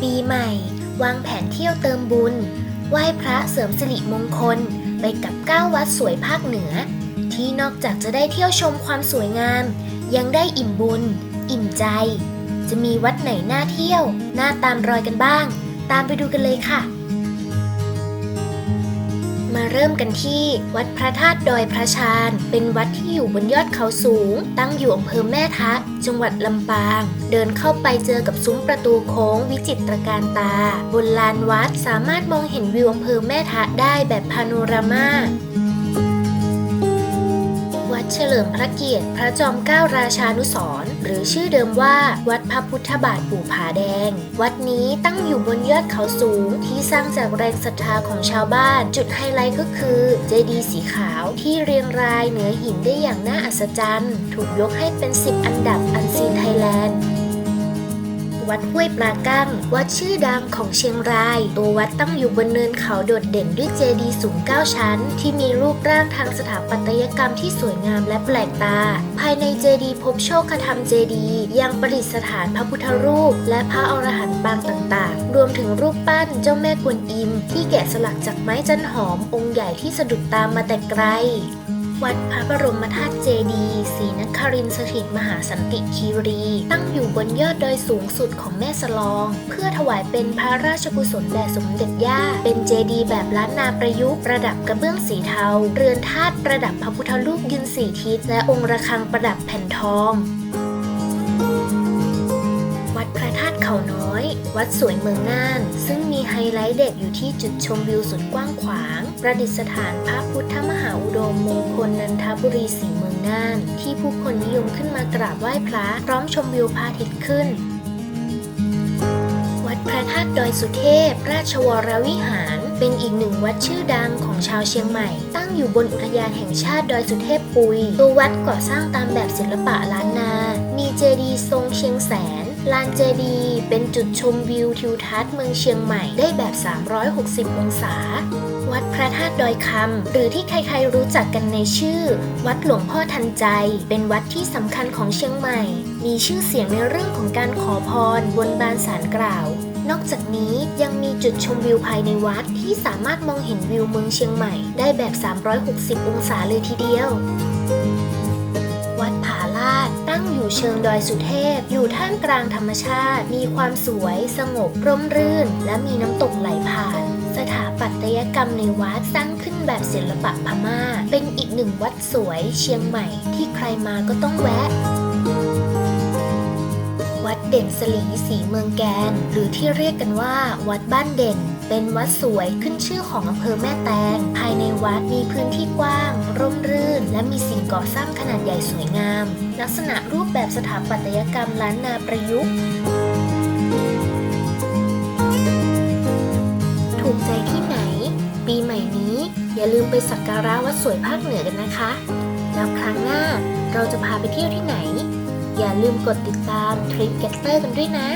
ปีใหม่ วางแผนเที่ยวเติมบุญ ไหว้พระเสริมสิริมงคล ไปกับ 9 วัดสวยภาคเหนือ ที่นอกจากจะได้เที่ยวชมความสวยงาม ยังได้อิ่มบุญ อิ่มใจ จะมีวัดไหนน่าเที่ยว น่าตามรอยกันบ้าง ตามไปดูกันเลยค่ะ มาเริ่มกันที่ วัดพระธาตุดอยพระชาน เป็นวัดที่อยู่บนยอดเขาสูง ตั้งอยู่อำเภอแม่ทะ จังหวัดลำปาง เดินเข้าไปเจอกับซุ้มประตูโค้งวิจิตรการตา บนลานวัดสามารถมองเห็นวิวอำเภอแม่ทะได้แบบพาโนรามา เฉลิมพระเกียรติพระจอมเกล้าราชานุสรณ์หรือชื่อเดิมว่า วัดพระพุทธบาทปู่ผาแดง วัดนี้ตั้งอยู่บนยอดเขาสูงที่สร้างจากแรงศรัทธาของชาวบ้าน จุดไฮไลท์ก็คือเจดีย์สีขาวที่เรียงรายเหนือหินได้อย่างน่าอัศจรรย์ ถูกยกให้เป็น 10 อันดับอันซีนไทยแลนด์ วัดห้วยปลากั้ง วัดชื่อดังของเชียงราย ตัววัดตั้งอยู่บนเนินเขาโดดเด่นด้วยเจดีย์สูง 9 ชั้น ที่มีรูปร่างทางสถาปัตยกรรมที่สวยงามและแปลกตา ภายในเจดีย์พบโชคธรรมเจดีย์ยังประดิษฐานพระพุทธรูป และพระอรหันต์ปางต่างๆ รวมถึงรูปปั้นเจ้าแม่กวนอิม ที่แกะสลักจากไม้จันหอมองค์ใหญ่ที่สะดุดตามมาแต่ไกล วัดพระบรมธาตุเจดีย์ศรีนครินทร์สถิตมหาสันติคีรี ตั้งอยู่บนยอดดอยสูงสุดของแม่สลอง เพื่อถวายเป็นพระราชกุศลแด่สมเด็จย่า เป็นเจดีย์แบบล้านนาประยุกต์ประดับกระเบื้องสีเทา เรือนธาตุประดับพระพุทธรูปยืนสี่ทิศและองค์ระฆังประดับแผ่นทอง วัดพระธาตุเขาน้อย วัดสวยเมืองน่าน ซึ่งมีไฮไลท์เด็ดอยู่ที่จุดชมวิวสุดกว้างขวาง ประดิษฐานพระพุทธมหาอุดมมงคลนันทบุรีสีเมืองน่าน ที่ผู้คนนิยมขึ้นมากราบไหว้พระ พร้อมชมวิวพระอาทิตย์ขึ้นวัดพระธาตุดอยสุเทพ ราชวรวิหาร เป็นอีกหนึ่งวัดชื่อดังของชาวเชียงใหม่ ตั้งอยู่บนอุทยานแห่งชาติดอยสุเทพปุย ตัววัดก่อสร้างตามแบบศิลปะล้านนา มีเจดีย์ทรงเชียงแสน ลานเจดีเป็นจุดชมวิวทิวทัศน์เมืองเชียงใหม่ได้แบบ 360 องศา วัดพระธาตุดอยคำหรือที่ใครๆรู้จักกันในชื่อ วัดหลวงพ่อทันใจ เป็นวัดที่สำคัญของเชียงใหม่ มีชื่อเสียงในเรื่องของการขอพรบนบานสารกล่าว นอกจากนี้ยังมีจุดชมวิวภายในวัดที่สามารถมองเห็นวิวเมืองเชียงใหม่ ได้แบบ 360 องศาเลยทีเดียว วัดผาลาด ตั้งอยู่เชิงดอยสุเทพ อยู่ท่ามกลางธรรมชาติ มีความสวย สงบ ร่มรื่น และมีน้ำตกไหลผ่าน สถาปัตยกรรมในวัดสร้างขึ้นแบบศิลปะพม่า เป็นอีกหนึ่งวัดสวยเชียงใหม่ที่ใครมาก็ต้องแวะวัดเด่นสลีสีเมืองแกน หรือที่เรียกกันว่า วัดบ้านเด่น เป็นวัดสวยขึ้นชื่อของอำเภอแม่แตง ภายในวัดมีพื้นที่กว้าง ร่มรื่น และมีสิ่งก่อสร้างขนาดใหญ่สวยงาม ลักษณะรูปแบบสถาปัตยกรรมล้านนาประยุกต์ถูกใจที่ไหน ปีใหม่นี้ อย่าลืมไปสักการะวัดสวยภาคเหนือกันนะคะ แล้วครั้งหน้าเราจะพาไปเที่ยวที่ไหน อย่าลืมกดติดตามทริปเก็ตเตอร์กันด้วยนะ